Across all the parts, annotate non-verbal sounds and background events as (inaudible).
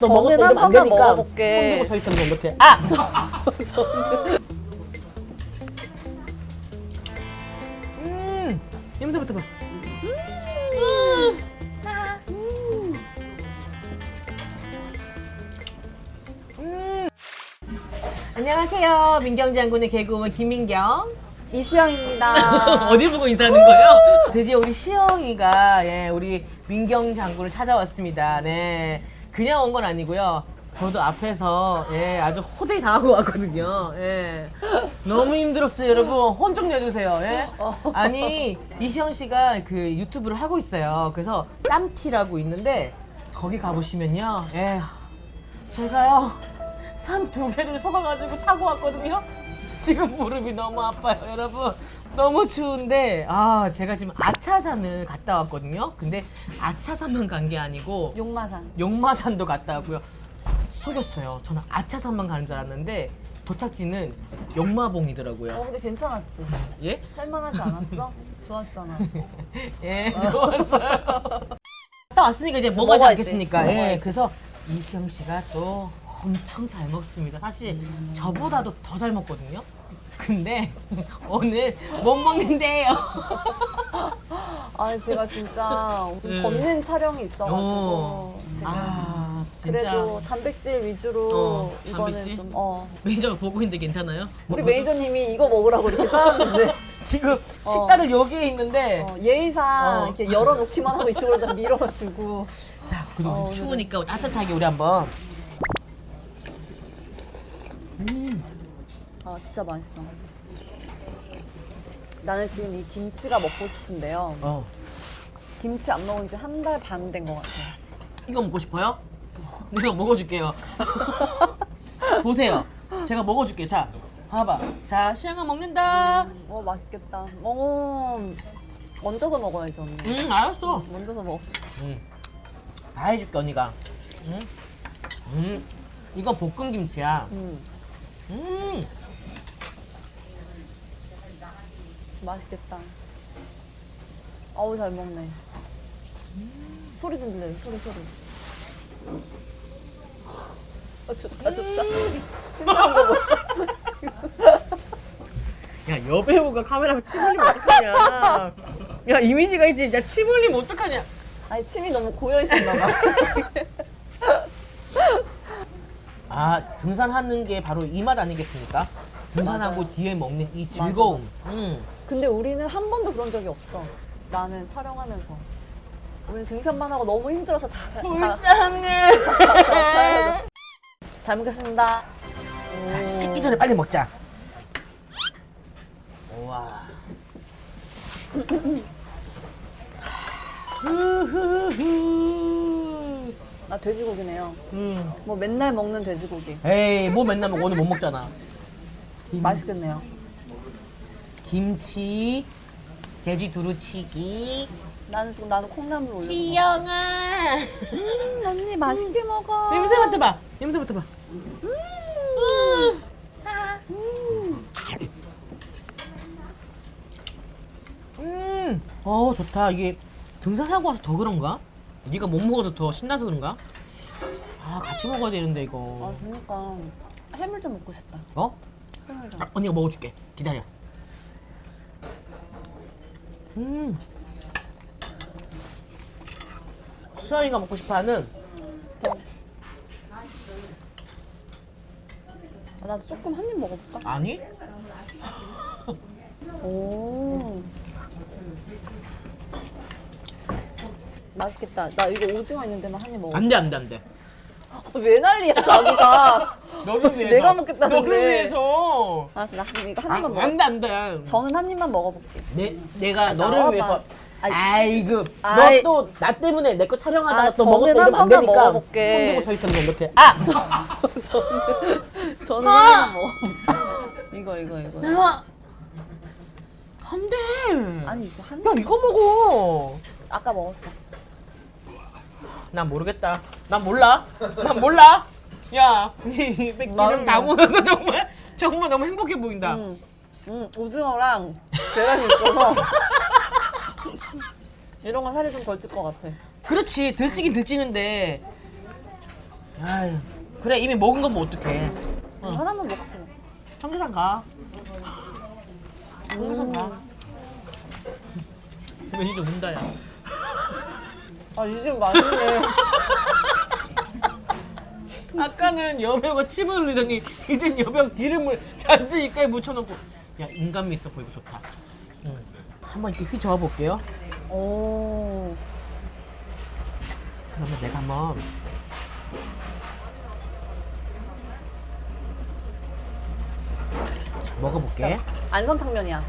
너 저는 먹을 때한 번만 먹어볼게. 손 들고 서 있으면 이렇게 아! (laughs) 음, 냄새 맡아봐. 음. 안녕하세요. 민경 장군의 개그우먼 김민경. 이수영입니다. (laughs) 어디 보고 인사하는 거예요? 드디어 우리 시영이가 예, 우리 민경 장군을 찾아왔습니다. 네. 그냥 온 건 아니고요. 저도 앞에서 예, 아주 호되게 당하고 왔거든요. 예. 너무 힘들었어요, 여러분. 혼 좀 내주세요. 예? 아니, 이시영 씨가 그 유튜브를 하고 있어요. 그래서 땀티라고 있는데 거기 가보시면요. 예. 제가요. 산 두 개를 속아가지고 타고 왔거든요. 지금 무릎이 너무 아파요, 여러분. 너무 추운데, 아, 제가 지금 아차산을 갔다 왔거든요. 근데 아차산만 간 게 아니고, 용마산. 용마산도 갔다 왔고요. 속였어요. 저는 아차산만 가는 줄 알았는데, 도착지는 용마봉이더라고요. 어 근데 괜찮았지? 예? 할만하지 않았어? (laughs) 좋았잖아. 예, 좋았어요. (laughs) 갔다 왔으니까 이제 먹어야지 먹어야지. 않겠습니까? 예, 먹어야지. 그래서 이시영 씨가 또 엄청 잘 먹습니다. 사실 저보다도 더 잘 먹거든요. 근데 오늘 못 먹는데요. (laughs) 아 제가 진짜 좀 네. 걷는 촬영이 있어가지고 어. 지금 아, 진짜. 그래도 단백질 위주로 어, 이거는 단백질? 좀 어. 매니저가 보고 있는데 괜찮아요? 우리 매니저님이 이거 먹으라고 이렇게 쌓았는데 (laughs) 지금 어. 식단을 여기에 있는데 어, 예의상 어. 이렇게 열어놓기만 하고 이쪽으로 다 밀어가지고 자, 그래도 어, 우리 추우니까 따뜻하게 우리 한번 아 진짜 맛있어. 나는 지금 이 김치가 먹고 싶은데요. 어. 김치 안 먹은 지 한 달 반 된 것 같아. 이거 먹고 싶어요? 이거 먹어줄게요. (laughs) 보세요. 제가 먹어줄게요. 자, 봐봐. 자, 시영아 먹는다. 어 맛있겠다. 어 얹어서 먹어야지 언니. 응, 알았어. 얹어서 먹었어. 응. 다 해줄게, 언니가. 응? 음. 이거 볶음 김치야. 음 음. 맛있겠다. 어우 잘 먹네. 소리 좀 들려요. 소리 소리. 어 좋다 좋다. 찐따한 거 뭐. 야, 여배우가 카메라 침 흘리면 어떡하냐. 야, 이미지가 있지. 야, 침 흘리면 어떡하냐. 아니 침이 너무 고여 있었나 봐. (laughs) 아, 등산하는 게 바로 이 맛 아니겠습니까? 등산하고 맞아요. 뒤에 먹는 이 즐거움. 음. 근데 우리는 한 번도 그런 적이 없어. 나는 촬영하면서. 우리는 등산만 하고 너무 힘들어서 다, 다, 다, 불쌍해. 다 사라졌어. 잘 먹겠습니다. 자, 식기 전에 빨리 먹자. 우와. 후후후. 아 돼지고기네요. 음. 뭐 맨날 먹는 돼지고기. 에이, 뭐 맨날 먹고 오늘 못 먹잖아. 맛있겠네요. 김치, 돼지 두루치기. 나는 지금 나는 콩나물 올려. 시영아. 음, 언니 맛있게 먹어. 냄새 맡아봐. 냄새 맡아봐. 음. 어 좋다. 이게 등산하고 와서 더 그런가? 네가 못 먹어서 더 신나서 그런가? 아 같이 먹어야 되는데 아 이거. 그러니까 해물 좀 먹고 싶다. 어? 해물 좀. 자, 언니가 먹어줄게. 기다려. 음. 수영이가 먹고 싶어하는 아, 나도 조금 한 입 먹어볼까? 아니? 오. 맛있겠다. 나 이거 오징어 있는 데만 한 입 먹어. 안돼 안돼 안돼. 왜 난리야 자기가. 너를 혹시 위해서. 내가 먹겠다는데. 너를 위해서. 알았어, 나 그럼 이거 한 아, 입만 먹어. 안돼 안돼. 저는 한 입만 먹어볼게. 내 내가 나와봐. 너를 위해서. 아이. 아이고 아이. 너 또 나 때문에 내 거 촬영하다가 아, 또 저는 먹었다 이러면 안 번만 되니까 먹어볼게. 손 들고 서 있으면 이렇게 아 (laughs) 저는 저는 한 입만 먹어볼게. 이거 이거 이거. 안돼 아니 이거 한 입. 야 이거 먹어 아까 먹었어. 난 모르겠다 난 몰라 난 몰라 야 기름 마음이야. 다 묻어서 정말 정말 너무 행복해 보인다 음, 음 오징어랑 계란이 있어서 (laughs) 이런 건 살이 좀 덜 찔 것 같아. 그렇지 들찌긴 들찌는데 아유, 그래 이미 먹은 건뭐 어떡해. 어. 하나만 먹지 뭐. 청계산 가. 청계산 가. 왠지 좀 운다야. 아, 이 집 맛있네. 아까는 여배우가 침을 흘리더니 이젠 여배우 기름을 잔뜩 입가에 묻혀놓고 야 인간미 있어 보이고 좋다. 응. 한번 이렇게 휘 저어 볼게요. 오. 그러면 내가 한번 자, 먹어볼게. 안성탕면이야.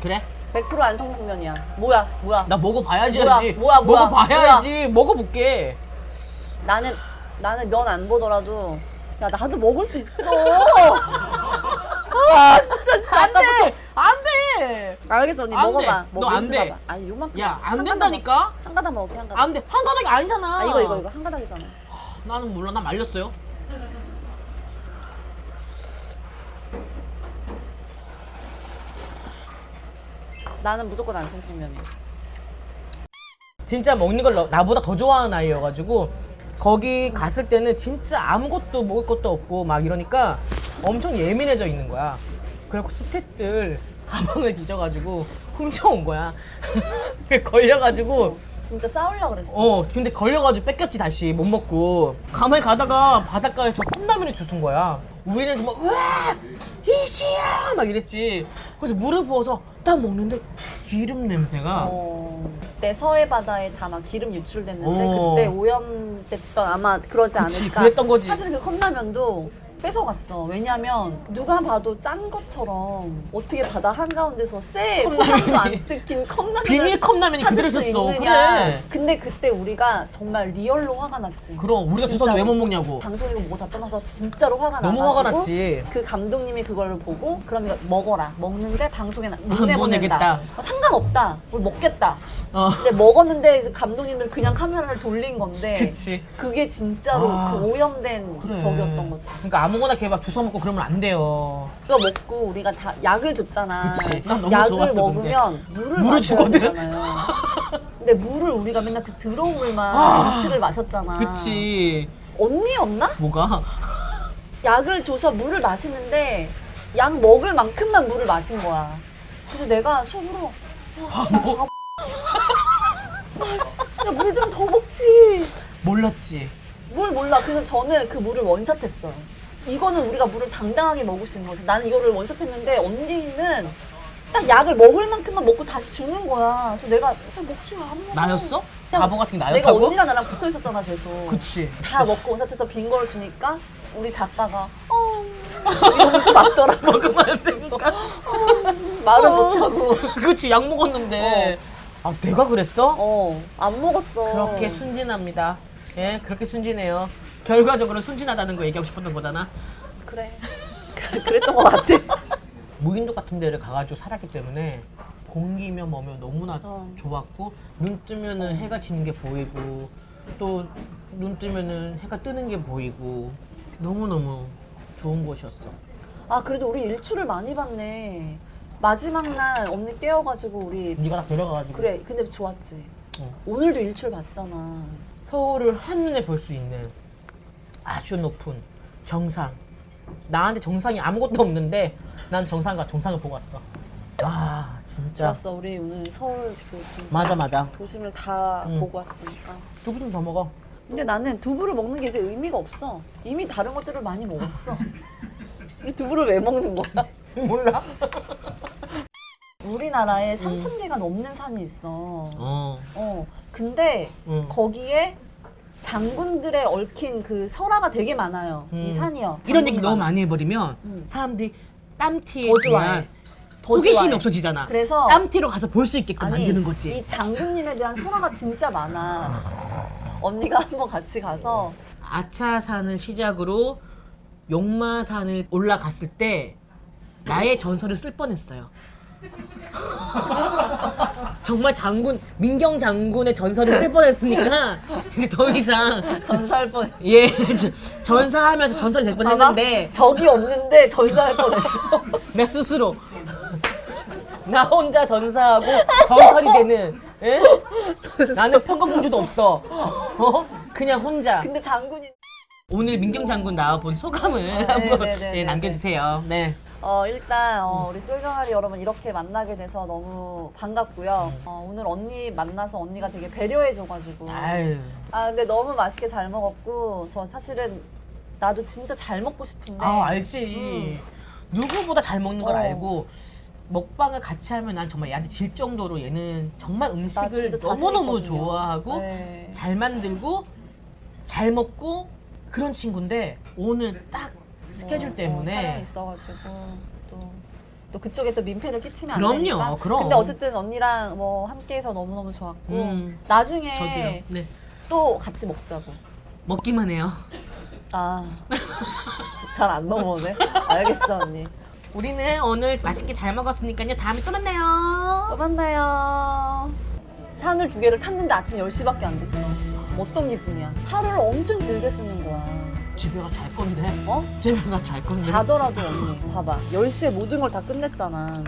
그래? 100% 안성탕면이야. 뭐야, 뭐야. 나 먹어봐야지. 뭐야, 뭐야, 먹어봐야지. 먹어볼게. 나는, 나는 면 안 보더라도, 야, 나도 먹을 수 있어. (laughs) 아, 진짜, 진짜. 안 돼. 아까부터. 안 돼. 알겠어, 언니. 안 먹어봐. 돼. 먹- 너안 돼. 봐봐. 아니, 요만큼. 야, 안한 된다니까? 먹- 한 가닥 먹을게, 한 가닥. 안 돼. 한 가닥이 아니잖아. 아, 이거, 이거, 이거. 한 가닥이잖아. 나는 몰라. 나 말렸어요. 나는 무조건 안성탕면이야. 진짜 먹는 걸 너- 나보다 더 좋아하는 아이여가지고 거기 갔을 때는 진짜 아무것도 먹을 것도 없고 막 이러니까 엄청 예민해져 있는 거야. 그래갖고 스태프들 (laughs) 가방을 뒤져가지고 훔쳐온 거야. (laughs) 걸려가지고 진짜 싸우려고 그랬어. 어 근데 걸려가지고 뺏겼지 다시 못 먹고 가만히 가다가 바닷가에서 컵라면을 주신 거야. 우리는 정말 으아 이시야 막 이랬지. 그래서 물을 부어서 딱 먹는데 기름 냄새가 어, 그때 서해 바다에 다 막 기름 유출됐는데 어. 그때 오염됐던 아마 그러지 그치, 않을까. 그랬던 거지. 사실 그 컵라면도 뺏어갔어. 왜냐면 누가 봐도 짠 것처럼 어떻게 바다 한가운데서 쎄 컵라면이. 포장도 안 뜯긴 컵라면을 비닐 컵라면이 찾을 그대로 수 있었어. 있느냐. 그래. 근데 그때 우리가 정말 리얼로 화가 났지. 그럼 우리가 진짜로. 주소도 왜못 먹냐고. 방송이고 뭐고 다 떠나서 진짜로 화가 너무 나가지고 화가 났지. 그 감독님이 그걸 보고 그럼 이거 먹어라 먹는데 방송에 나- 못못 내보낸다 내겠다. 어, 상관없다 우리 먹겠다 어. 근데 먹었는데 이제 감독님들 그냥 카메라를 돌린 건데 그치. 게 진짜로 아. 그 오염된 그래. 적이었던 거지 그러니까 아무거나 이렇게 막 주워 먹고 그러면 안 돼요. 그거 먹고 우리가 다 약을 줬잖아 그치. 난 너무 약을 좋았어, 먹으면 물을 물을 마셔야 주거든. 되잖아요 근데 물을 우리가 맨날 그 더러운 물만 아. 이틀을 마셨잖아 그치. 언니였나? 뭐가? 약을 줘서 물을 마시는데 약 먹을 만큼만 물을 마신 거야. 그래서 내가 속으로 아, 뭐? 야물 좀 더 먹지. 몰랐지. 뭘 몰라. 그래서 저는 그 물을 원샷했어요. 이거는 우리가 물을 당당하게 먹을 수 있는 거지. 나는 이거를 원샷했는데 언니는 딱 약을 먹을 만큼만 먹고 다시 죽는 거야. 그래서 내가 야, 먹지 마. 안 먹어. 나였어? 그냥 바보 같은 게 내가 나였다고? 언니랑 나랑 붙어 있었잖아 계속. 그치. 다 먹고 원샷해서 빈 거를 주니까 우리 작가가 어 이러면서 맞더라. (laughs) 먹으면 안 되니까. 말을 어. 못하고. (laughs) 그치, 약 먹었는데. 아, 내가 그랬어? 어, 안 먹었어. 그렇게 순진합니다. 예, 그렇게 순진해요. 결과적으로 순진하다는 거 얘기하고 싶었던 거잖아. 그래. (laughs) 그랬던 것 같아. (laughs) 무인도 같은 데를 가가지고 살았기 때문에 공기며 뭐며 너무나 어. 좋았고 눈 뜨면은 해가 지는 게 보이고 또 눈 뜨면은 해가 뜨는 게 보이고 너무 너무 좋은 곳이었어. 아, 그래도 우리 일출을 많이 봤네. 마지막 날 언니 깨워가지고 우리. 네가 딱 데려가가지고 그래, 근데 좋았지. 어. 오늘도 일출 봤잖아. 서울을 한눈에 볼 수 있는 아주 높은 정상. 나한테 정상이 아무것도 없는데 난 정상과 정상을 보고 왔어. 아 진짜. 좋았어. 우리 오늘 서울 그 진짜. 맞아 맞아. 도심을 다 응. 보고 왔으니까. 두부 좀 더 먹어. 근데 나는 두부를 먹는 게 이제 의미가 없어. 이미 다른 것들을 많이 먹었어. 우리 두부를 왜 먹는 거야? (laughs) 몰라? 우리나라에 3천 개가 넘는 산이 있어. 어. 어. 근데 응. 거기에 장군들의 얽힌 그 설화가 되게 많아요. 이 음. 산이요. 이런 얘기 너무. 많이 해버리면 음. 사람들이 땀티에 더 좋아해. 대한 더 호기심이 좋아해. 없어지잖아. 그래서 땀티로 가서 볼 수 있게끔 만드는 거지. 이 장군님에 대한 설화가 진짜 많아. 언니가 (laughs) 한번 같이 가서 아차산을 시작으로 용마산을 올라갔을 때 나의 전설을 쓸 뻔했어요. (laughs) 정말 장군 민경 장군의 전설을 쓸 뻔했으니까 이제 더 이상 전사할 뻔. 예 저- 전사하면서 전설이 될 뻔했는데 적이 없는데 전사할 뻔했어. (laughs) 내 스스로 나 혼자 전사하고 전설이 되는 예? 나는 평강공주도 없어 어? 그냥 혼자 근데 장군이 오늘 민경 장군 나와본 소감을 아, 한번 네 네네네. 예, 남겨주세요. 네. 어, 일단 어, 우리 쫄병아리 여러분 이렇게 만나게 돼서 너무 반갑고요. 어, 오늘 언니 만나서 언니가 되게 배려해줘가지고 아유. 아 근데 너무 맛있게 잘 먹었고 저 사실은 나도 진짜 잘 먹고 싶은데 아 알지. 누구보다 잘 먹는 걸 어. 알고 먹방을 같이 하면 난 정말 얘한테 질 정도로 얘는 정말 나 음식을 진짜 자신 너무너무 있거든요. 좋아하고 네. 잘 만들고 잘 먹고 그런 친구인데 오늘 딱 스케줄 뭐, 때문에 어, 촬영이 있어가지고 또. 또 그쪽에 또 민폐를 끼치면 안 그럼요, 되니까. 그럼. 근데 어쨌든 언니랑 뭐 함께해서 너무 너무 좋았고 음. 나중에 저도요. 네. 또 같이 먹자고. 먹기만 해요. 아, 잘 안 넘어오네. 알겠어 언니. 우리는 오늘 맛있게 잘 먹었으니까요. 다음에 또 만나요. 또 만나요. 산을 두 개를 탔는데 아침 10시밖에 안 됐어. 어떤 기분이야? 하루를 엄청 길게 쓰는 거야. 집에 가 잘 건데. 어? 집에 가 잘 건데. 자더라도 언니 봐봐 10시에 모든 걸 다 끝냈잖아